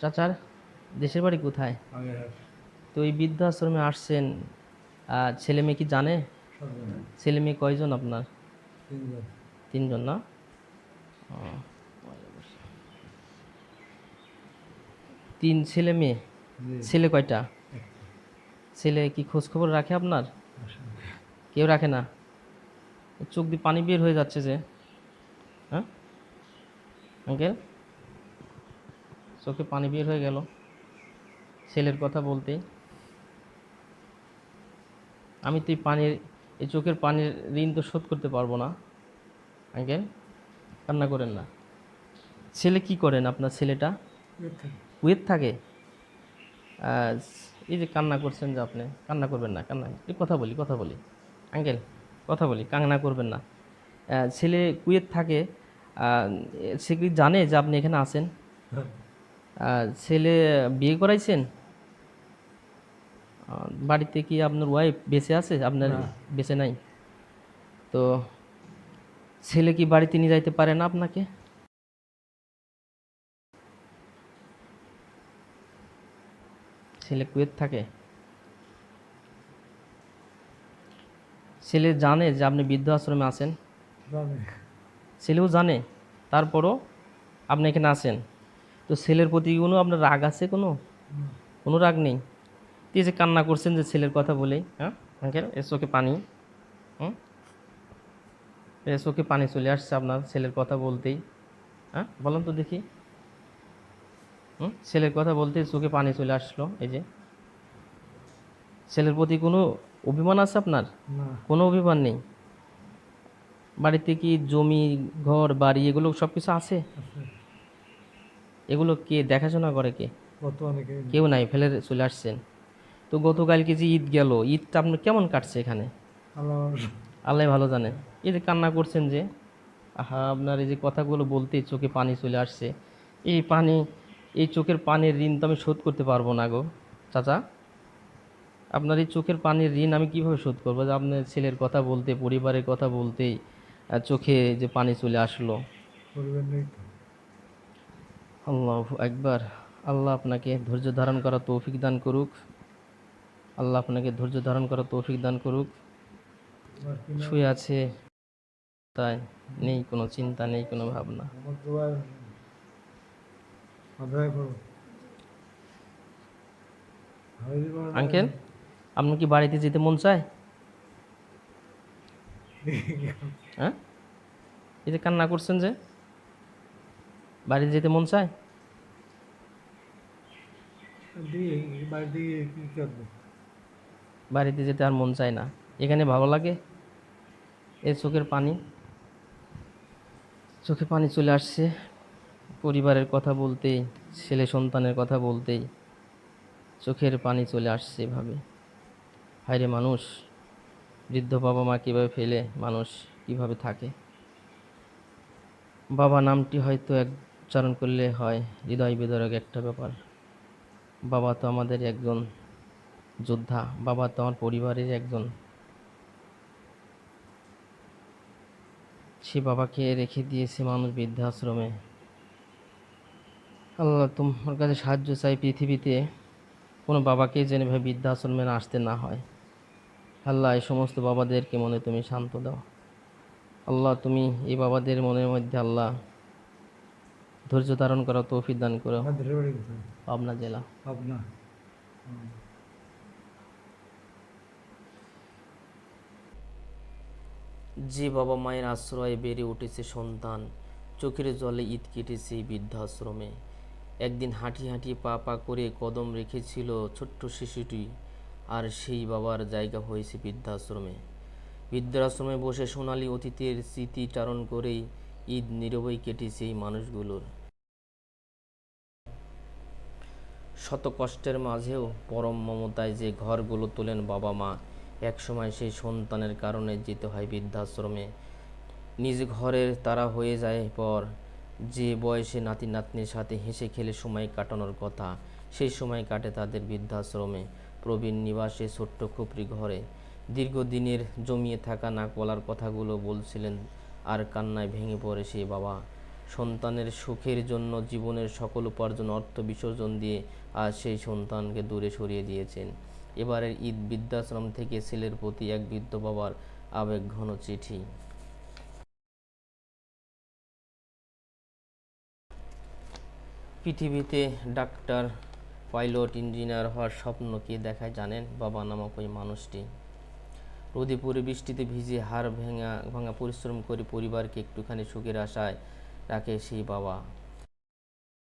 চাচার দেশের বাড়ি কোথায়? তো এই বৃদ্ধাশ্রমে আসছেন ছেলে মেয়ে কি জানে? ছেলে মেয়ে কয়জন আপনার? তিনজন। তিনজন না? তিন ছেলে মেয়ে? ছেলে কয়টা? ছেলে কি খোঁজ খবর রাখে আপনার? কেউ রাখে না? চোখ দিয়ে পানি বের হয়ে যাচ্ছে যে। হ্যাঁ? আঙ্কেল? চোখে পানি বের হয়ে গেল ছেলের কথা বলতে। আমি তো এই পানির এই চোখের পানির ঋণ তো শোধ করতে পারব না আঙ্কেল। কান্না করেন না। ছেলে কি করেন আপনার ছেলেটা? কুয়েত থাকে। এই যে কান্না করছেন যে আপনি কান্না করবেন না কান্না এই কথা বলি কথা বলি। আঙ্কেল কথা বলি কান্না করবেন না। ছেলে কুয়েত থাকে। সে কি জানে যে আপনি এখানে আছেন? আহ, ছেলে বিয়ে করাইছেন? বাড়িতে কি আপনার ওয়াইফ বেঁচে আছে? আপনার বেঁচে নাই? তো ছেলে কি বাড়িতে নিয়ে যাইতে পারে না আপনাকে? ছেলে কুয়েত থাকে। ছেলে জানে যে আপনি বৃদ্ধ আশ্রমে আছেন। ছেলেও জানে। তারপরও আপনি এখানে আছেন। তো ছেলের প্রতি কোনো আপনার রাগ আছে কোনো? কোনো রাগ নেই? তো এই যে কান্না করছেন যে ছেলের কথা বলেই হ্যাঁ? আঙ্কেল এর চোখে পানি। হুম? এর চোখে পানি চলে আসছে আপনার ছেলের কথা বলতেই। হ্যাঁ? বলেন তো দেখি। হুম? ছেলের কথা বলতেই চোখে পানি চলে আসলো এই যে। ছেলের প্রতি কোনো অভিমান আছে আপনার? কোনো অভিমান নেই? বাড়িতে কি জমি ঘর বাড়ি এগুলো সব কিছু আছে। এগুলো কে দেখাশোনা করে কে? কেউ নাই ফেলে চলে আসছেন। তো গতকালকে যে ঈদ গেল ঈদটা আপনার কেমন কাটছে এখানে? আল্লাহ ভালো জানে। এই যে কান্না করছেন যে আহা আপনার এই যে কথাগুলো বলতে চোখে পানি চলে আসছে। এই পানি এই চোখের পানির ঋণ তো আমি শোধ করতে পারব না গো চাচা। আপনার এই চোখের পানির ঋণ আমি কীভাবে শোধ করব? যে আপনার ছেলের কথা বলতে পরিবারের কথা বলতেই চোখে যে পানি চলে আসলো। আল্লাহ একবার আল্লাহ আপনাকে ধৈর্য ধারণ করা তৌফিক দান করুক। আল্লাহ আপনাকে ধৈর্য ধারণ করা তৌফিক দান করুক। শুয়ে আছে তাই নেই কোনো চিন্তা নেই কোনো ভাবনা। আঙ্কেল আপনার কি বাড়িতে যেতে মন চায়? হ্যাঁ? এই যে কান্না করছেন যে? বাড়িতে যেতে মন চায়? বাড়িতে যেতে আর মন চায় না। এখানে ভালো লাগে এই চোখের পানি। চোখে পানি চলে আসছে। পরিবারের কথা বলতেই ছেলে সন্তানের কথা বলতেই চোখের পানি চলে আসছে এভাবে। হায়রে মানুষ বৃদ্ধ বাবা মা কীভাবে ফেলে মানুষ কীভাবে থাকে? বাবা নামটি হয়তো এক উচ্চারণ করলে হয়, হৃদয় বিদারক একটা ব্যাপার। বাবা তো আমাদের একজন যোদ্ধা, বাবা তো আমার পরিবারের একজন। সে বাবাকে রেখে দিয়েছে মানুষ বৃদ্ধাশ্রমে। আল্লাহ, তোমার কাছে সাহায্য চাই পৃথিবীতে। কোনো বাবাকে যেন ভাবে বৃদ্ধাশ্রমে আসতে না হয়। আল্লাহ, এই সমস্ত বাবাদেরকে মনে তুমি শান্ত দাও। আল্লাহ, তুমি এই বাবাদের মনের মধ্যে আল্লাহ ধৈর্য ধারণ করা তৌফিক দান করো। পাবনা জেলা। পাবনা। যে বাবা মায়ের আশ্রয়ে বেড়ে উঠেছে সন্তান চোখের জলে ঈদ কেটেছে বৃদ্ধাশ্রমে। একদিন হাঁটি হাঁটি পা পা করে কদম রেখেছিল ছোট্ট শিশুটি আর সেই বাবার জায়গা হয়েছে বৃদ্ধাশ্রমে। বৃদ্ধাশ্রমে বসে সোনালী অতীতের স্মৃতি চারণ করেই ঈদ নীরবই কেটেছে এই মানুষগুলোর। শত কষ্টের মাঝেও পরম মমতায় যে ঘরগুলো তোলেন বাবা মা, একসময় সেই সন্তানের কারণে যেতে হয় বৃদ্ধাশ্রমে। নিজ ঘরের তারা হয়ে যায় পর, যে বয়সে নাতি নাতনির সাথে হেসে খেলে সময় কাটানোর কথা, সেই সময় কাটে তাদের বৃদ্ধাশ্রমে। প্রবীণ নিবাসে ছোট্ট খুপড়ি ঘরে, দীর্ঘদিনের জমিয়ে থাকা নাক বলার কথাগুলো বলছিলেন আর কান্নায় ভেঙে পড়ে সে বাবা। সন্তানের সুখের জন্য জীবনের সকল উপার্জন, অর্থ বিসর্জন দিয়ে আজ সেই সন্তানকে দূরে সরিয়ে দিয়েছেন। এবারের ঈদ বৃদ্ধাশ্রম থেকে ছেলের প্রতি এক বৃদ্ধ বাবার আবেগঘন চিঠি। পৃথিবীতে ডাক্তার, পাইলট, ইঞ্জিনিয়ার হওয়ার স্বপ্ন কে দেখায় জানেন? বাবা নামক ওই মানুষটি। রোদে পড়ে বৃষ্টিতে ভিজে হাড় ভেঙা, ভাঙা পরিশ্রম করে পরিবারকে একটুখানি সুখের আশায় রাখে সেই বাবা।